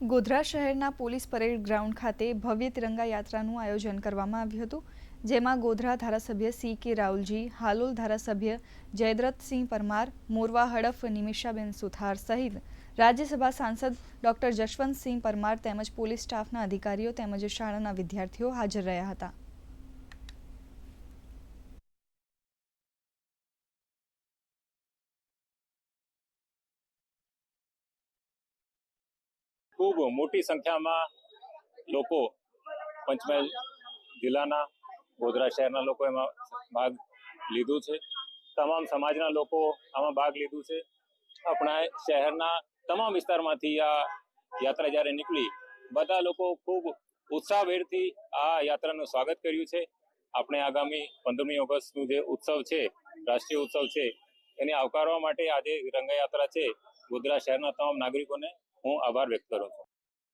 ગોધરા શહેરના police parade ground ખાતે ભવ્ય તિરંગા યાત્રાનું આયોજન કરવામાં આવ્યું હતું, જેમાં ગોધરા ધારાસભ્ય સી કે રાઉલજી હાલોલ ધારાસભ્ય જયદ્રથસિંહ પરમાર, મોરવા હડફ નિમિષાબેન સુથાર સહિત રાજ્યસભા સાંસદ ડોક્ટર જશવંતસિંહ પરમાર તેમજ પોલીસ સ્ટાફના અધિકારીઓ તેમજ શાળાના વિદ્યાર્થીઓ હાજર રહ્યા હતા. ખૂબ મોટી સંખ્યામાં લોકો પંચમહાલ જિલ્લાના, ગોધરા શહેરના લોકો એમાં ભાગ લીધું છે. તમામ સમાજના લોકો આમાં ભાગ લીધું છે. આપણા શહેરના તમામ વિસ્તારમાંથી આ યાત્રા જ્યારે નીકળી, બધા લોકો ખૂબ ઉત્સાહભેરથી આ યાત્રાનું સ્વાગત કર્યું છે. આપણે આગામી પંદરમી ઓગસ્ટનું જે ઉત્સવ છે, રાષ્ટ્રીય ઉત્સવ છે, એને આવકારવા માટે આજે રંગયાત્રા છે. ગોધરા શહેરના તમામ નાગરિકોને હું આભાર વ્યક્ત કરું છું.